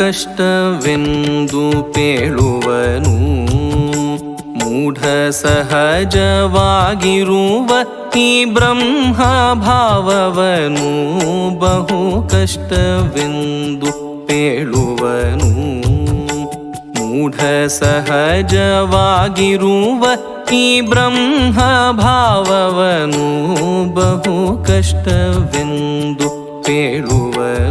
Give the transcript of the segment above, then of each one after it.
ಕಷ್ಟವೆಂದು ಪೇಳುವನು ಮೂಢ ಸಹಜವಾಗಿರುವ ಈ ಬ್ರಹ್ಮ ಭಾವವನು ಬಹು ಕಷ್ಟವೆಂದು ಪೇಳುವನು ಮೂಢ ಸಹಜವಾಗಿರುವ ಈ ಬ್ರಹ್ಮ ಭಾವವನು ಬಹು ಕಷ್ಟವೆಂದು ಪೇಳುವನು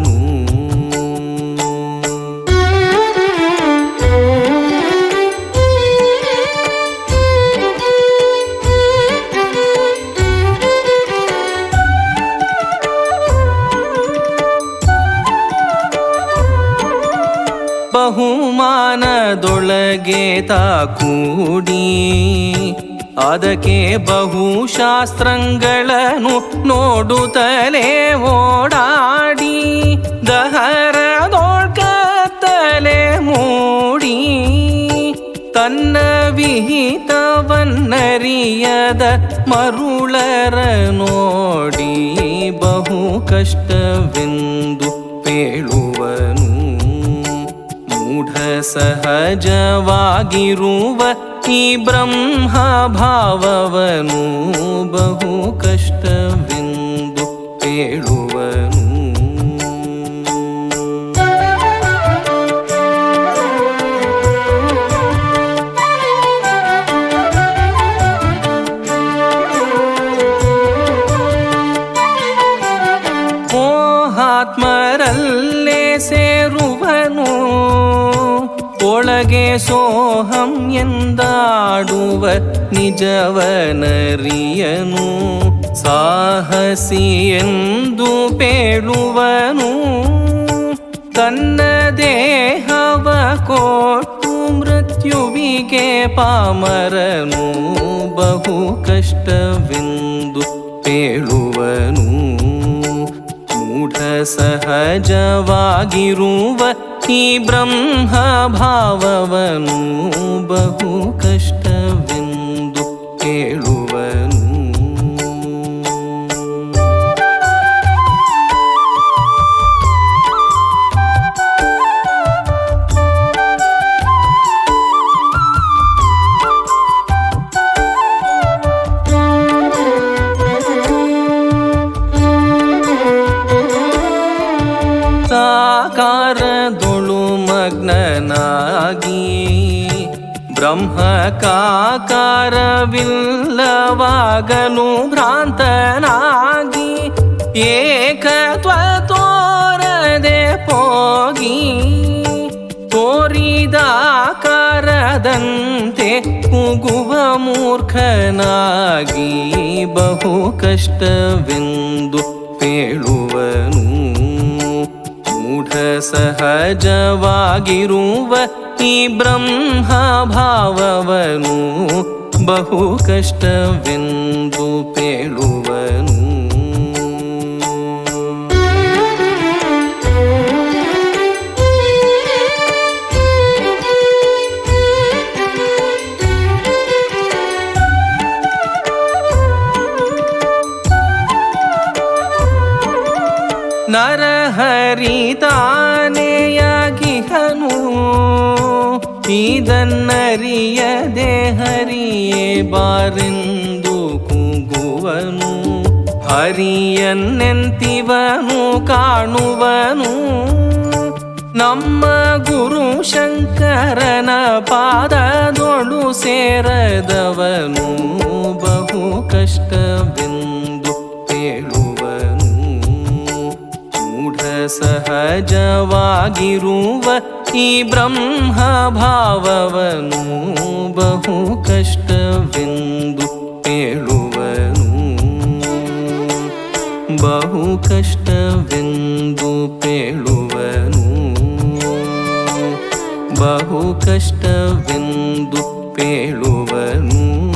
ಬಹುಮಾನದೊಳಗೆ ತಾ ಕೂಡಿ ಅದಕ್ಕೆ ಬಹುಶಾಸ್ತ್ರಗಳನ್ನು ನೋಡುತ್ತಲೇ ಓಡಾಡಿ ದಹರದೊಳ್ಕತ್ತಲೆ ಮೂಡಿ ತನ್ನ ವಿಹಿತವನ್ನರಿಯದ ಮರುಳರ ನೋಡಿ ಬಹು ಕಷ್ಟವೆಂದು ಪೇಳುವನು सहजवागिरुवती ब्रह्माभाववनू बहु कष्टविन्दु कष्टविन्दुक्तेव ಮೋಹಾತ್ಮರಲ್ಲೇ ಸೇರುವನು. ಒಳಗೆ ಸೋಹಂ ಎಂದಾಡುವ ನಿಜವನರಿಯನು. ಸಾಹಸಿ ಎಂದು ಪೇಳುವನು. ತನ್ನ ದೇಹವ ಕೊಟ್ಟು ಮೃತ್ಯುವಿಗೆ ಪಾಮರನು. ಬಹು ಕಷ್ಟವೆಂದು ಪೇಳುವನು. ಸಹಜವಾಗಿರುವ ಈ ಬ್ರಹ್ಮ ಭಾವವನು ಬಹು ಕಷ್ಟವೆಂದು ಕೇಳುವನು ಬ್ರಹ್ಮ ಕಾಕಾರವಿಲ್ಲವಾಗನು ಭ್ರಾಂತನಾಗಿ ಏಕತ್ವ ತೋರದೆ ಹೋಗಿ ತೋರಿದಾಕಾರದಂತೆ ಕುಗುವ ಮೂರ್ಖನಾಗಿ ಬಹು ಕಷ್ಟವೆಂದು ಹೇಳುವನು. ಸಹಜವಾಗಿರುವ ಈ ಬ್ರಹ್ಮ ಭಾವವನು ಬಹು ಕಷ್ಟವೆಂದು ಪೇಳುವನು ನರಹರಿತಾನೆಯಾಗಿಹನು ಇದನ್ನರಿಯದೆ ಹರಿಯೇ ಬಾರೆಂದು ಕೂಗುವನು. ಹರಿಯನ್ನೆಂತಿವನು, ಕಾಣುವನು. ನಮ್ಮ ಗುರು ಶಂಕರನ ಪಾದದೊಳು ಸೇರದವನು. ಬಹು ಕಷ್ಟವೆಂದು ಮೂಢ ಸಹಜವಾಗಿರುವ ಈ ಬ್ರಹ್ಮ ಭಾವವನು ಬಹು ಕಷ್ಟವೆಂದು ಹೇಳುವನು. ಬಹು ಕಷ್ಟವೆಂದು ಪೇಳುವನು ಬಹು ಕಷ್ಟವೆಂದು ಪೇಳುವನು